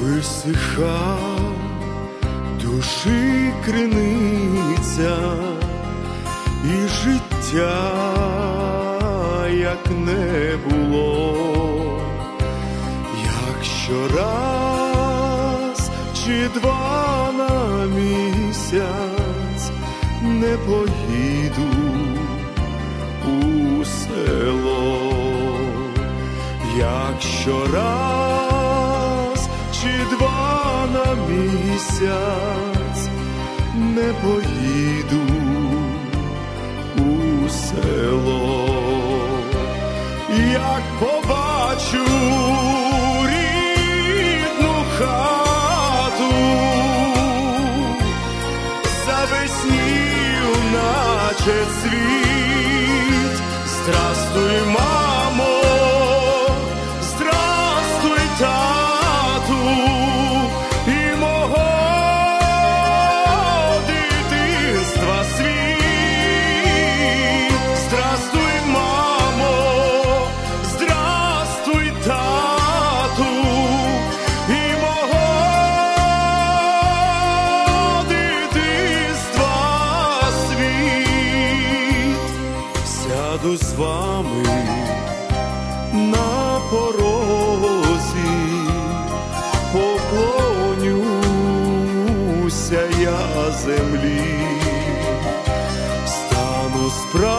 висиха душі криниця і життя, як не було, якщо раз чи два на місяць не поїду у село, якщо раз чи два на місяць не поїду у село, як побачу рідну хату, завеснів, наче світ, сяду з вами на порозі, поклонюся я землі, стану справжнім.